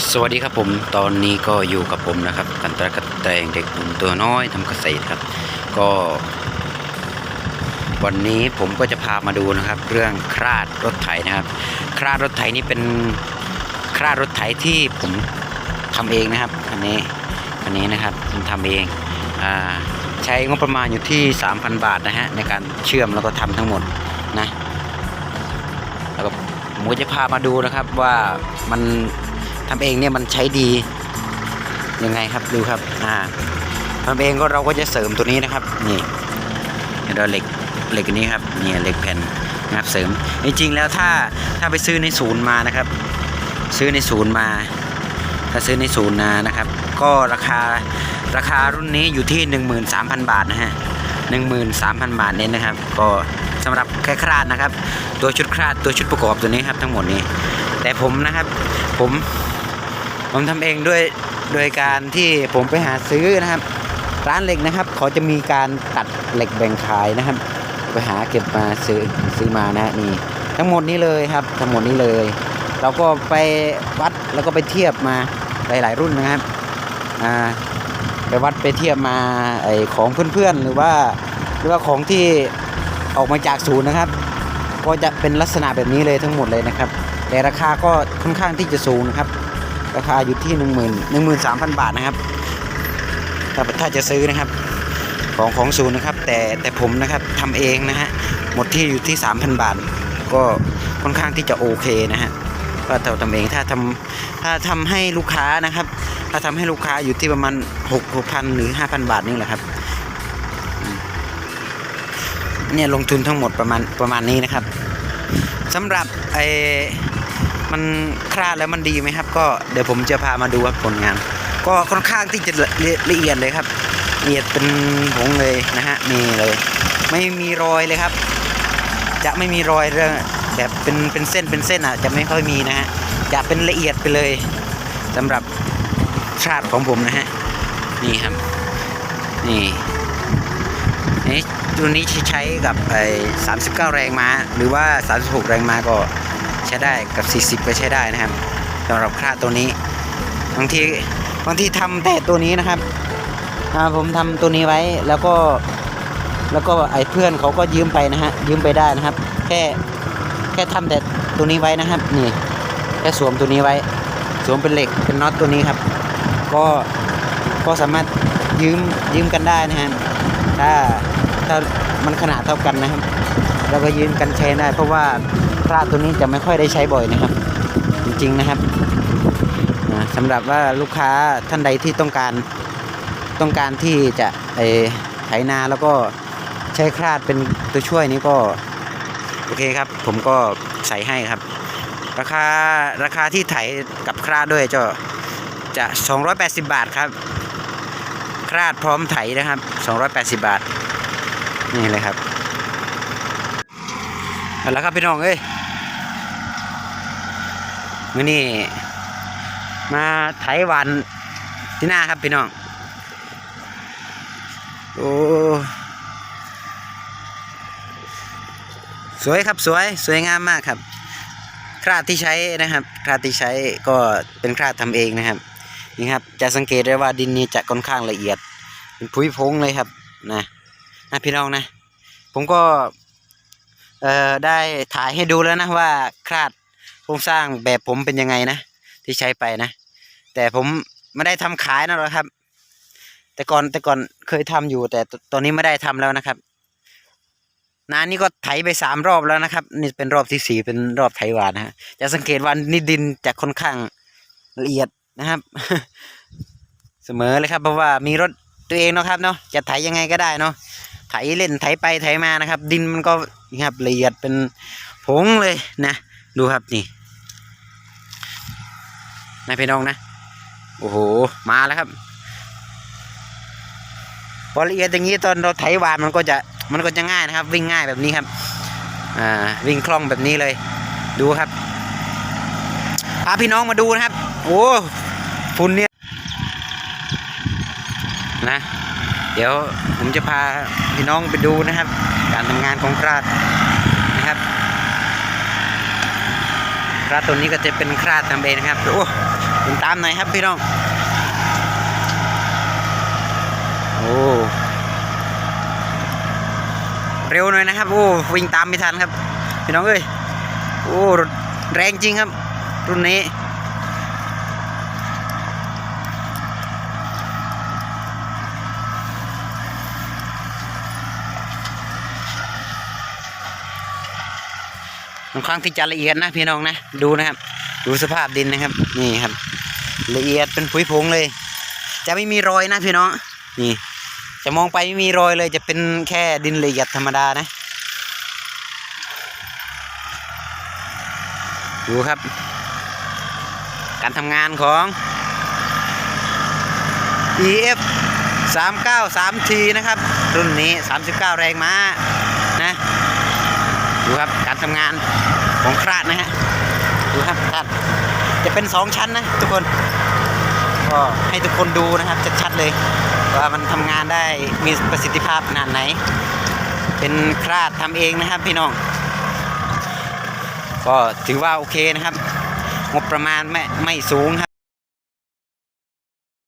สวัสดีครับผมตอนนี้ก็อยู่กับผมนะครับกันตะกะแตงเด็กหนุ่มตัวน้อยทำเกษตรครับ ก็ วันนี้ผมก็จะพามาดูนะครับ เรื่องคราดรถไถนะครับ คราดรถไถนี่เป็นคราดรถไถที่ผมทำเองนะครับอันนี้อันนี้นะครับผมทำเองอ่าใช้งบประมาณอยู่ที่ 3,000 บาทนะฮะในการเชื่อมแล้วก็ทำทั้งหมดนะแล้วก็ผมก็จะพามาดูนะครับว่ามัน ทำเองเนี่ยมันใช้ดียังไงครับดูครับอ่าทำเองก็เราก็จะเสริมตัวนี้นะครับ นี่เราเหล็กเหล็กอันนี้ครับนี่เหล็กแผ่นนะครับเสริมจริงๆแล้วถ้าถ้าไปซื้อในศูนย์มานะครับ ซื้อในศูนย์มา ถ้าซื้อในศูนย์นะนะครับ ก็ราคาราคารุ่นนี้อยู่ที่ 13,000 บาทนะฮะ13,000 บาทเน้นนะครับ ก็สำหรับแค่คราดนะครับ ตัวชุดคราดตัวชุดประกอบตัวนี้ครับทั้งหมดนี้ แต่ผมนะครับผม ผมทำเองด้วยโดยการที่ผมไปหาซื้อนะครับ ร้านเหล็กนะครับ เขาจะมีการตัดเหล็กแบ่งขายนะครับ ไปหาเก็บมาซื้อซื้อมานะฮะนี่ ทั้งหมดนี้เลยครับ ทั้งหมดนี้เลย เราก็ไปวัดแล้วก็ไปเทียบมาหลาย ๆ รุ่นนะครับอ่าไปวัดไปเทียบมาไอของเพื่อนๆหรือว่าหรือว่าของที่ออกมาจากศูนย์นะครับ ก็จะเป็นลักษณะแบบนี้เลยทั้งหมดเลยนะครับ แต่ราคาก็ค่อนข้างที่จะสูงนะครับ ราคาอยู่ที่1 0 0 0 0 1 3 0 0 0บาทนะครับ ถ้าถ้าจะซื้อนะครับ ของของศูนย์นะครับ แต่แต่ผมนะครับทำเองนะฮะหมดที่อยู่ที่3,000บาท ก็ค่อนข้างที่จะโอเคนะฮะก็เราทำเองถ้าทำถ้าทำให้ลูกค้านะครับ ถ้าทำให้ลูกค้าอยู่ที่ประมาณ6 6,000หรือ5,000บาทนี่แหละครับเนี่ยลงทุนทั้งหมดประมาณประมาณนี้นะครับสำหรับไอ มันคลาดแล้วมันดีไหมครับ ก็เดี๋ยวผมจะพามาดูครับผลงาน ก็ค่อนข้างที่จะละละละเอียดเลยครับละเอียดเป็นผงเลยนะฮะนี่เลย ไม่มีรอยเลยครับ จะไม่มีรอยเรื่องแบบเป็นเป็นเส้นเป็นเส้นอะจะไม่ค่อยมีนะฮะจะเป็นละเอียดไปเลยสำหรับชาติของผมนะฮะนี่ครับนี่นี่ตัวนี้ใช้กับไอ้39แรงม้า หรือว่า36แรงม้าก็ ช้ได้กับ 40ก็ใช้ได้นะครับสำหรับคราตัวนี้ บางทีบางทีทำแต่ตัวนี้นะครับผมทำตัวนี้ไว้แล้วก็แล้วก็ไอ้เพื่อนเขาก็ยืมไปนะฮะยืมไปได้นะครับ แค่แค่ทำแต่ตัวนี้ไว้นะครับ นี่แค่สวมตัวนี้ไว้ สวมเป็นเหล็กเป็นน็อตตัวนี้ครับ ก็ก็สามารถยืมยืมกันได้นะฮะถ้าถ้ามันขนาดเท่ากันนะครับ เราก็ยืมกันใช้ได้ เพราะว่าพระตัวนี้จะไม่ค่อยได้ใช้บ่อยนะครับ จริงๆนะครับอ่าสำหรับว่าลูกค้าท่านใดที่ต้องการต้องการที่จะไอไถนาแล้วก็ใช้คราดเป็นตัวช่วยนี้ก็โอเคครับ ผมก็ใส่ให้ครับ ราคาราคาที่ไถกับคราดด้วยจะจะ 280 บาทครับ คราดพร้อมไถนะครับ 280 บาท นี่เลยครับ เอาละครับพี่น้องเอ้ยมื้อนี้มาไถหวันที่หน้าครับพี่น้อง โอ้สวยครับสวยสวยงามมากครับ คราดที่ใช้นะครับคราดที่ใช้ก็เป็นคราดทำเองนะครับนี่ครับ จะสังเกตได้ว่าดินนี้จะค่อนข้างละเอียด เป็นผุยพงเลยครับนะนะพี่น้องนะ ผมก็ เอ่อได้ถ่ายให้ดูแล้วนะว่าคราดโครงสร้างแบบผมเป็นยังไงนะ ที่ใช้ไปนะ แต่ผมไม่ได้ทำขายนะหรอกครับ แต่ก่อนแต่ก่อนเคยทำอยู่ แต่ตอนนี้ไม่ได้ทำแล้วนะครับนานนี้ก็ไถไปสามรอบแล้วนะครับ นี่เป็นรอบที่สี่เป็นรอบไถหวานนะฮะจะสังเกตว่านี่ดินจะค่อนข้างละเอียดนะครับ เสมอเลยครับเพราะว่ามีรถตัวเองเนาะครับเนาะจะไถยังไงก็ได้เนาะ ไถเล่นไถไปไถมานะครับ ดินมันก็นครับละเอียดเป็นผงเลยนะดูครับนี่นะพี่น้องนะโอ้โหมาแล้วครับพอละเอียดอย่างนี้ตอนเราไถหวานมันก็จะมันก็จะง่ายนะครับ วิ่งง่ายแบบนี้ครับอ่าวิ่งคล่องแบบนี้เลย ดูครับพาพี่น้องมาดูนะครับ โอ้ฝุ่นเนี่ยนะ เดี๋ยวผมจะพาพี่น้องไปดูนะครับ การทำงานของคราดนะครับคราดตัวนี้ก็จะเป็นคราดทำเองนะครับโอ้วิ่งตามหน่อยครับพี่น้องโอ้เร็วหน่อยนะครับ โอ้วิ่งตามไม่ทันครับ พี่น้องเอ้ยโอ้แรงจริงครับ รุ่นนี้ ค่อนข้างที่จะละเอียดนะพี่น้องนะดูนะครับ ดูสภาพดินนะครับ นี่ครับ ละเอียดเป็นผุยผงเลย จะไม่มีรอยนะพี่น้อง นี่ จะมองไปไม่มีรอยเลย จะเป็นแค่ดินละเอียดธรรมดานะ ดูครับ การทำงานของ EF 393 T นะครับ รุ่นนี้ 39 แรงม้านะ ดูครับการทำงานของคราดนะฮะดูครับคราดจะเป็นสองชั้นนะทุกคนก็ให้ทุกคนดูนะครับชัดๆเลย ว่ามันทำงานได้มีประสิทธิภาพขนาดไหน เป็นคราดทำเองนะครับพี่น้อง ก็ถือว่าโอเคนะครับ งบประมาณไม่ไม่สูงครับ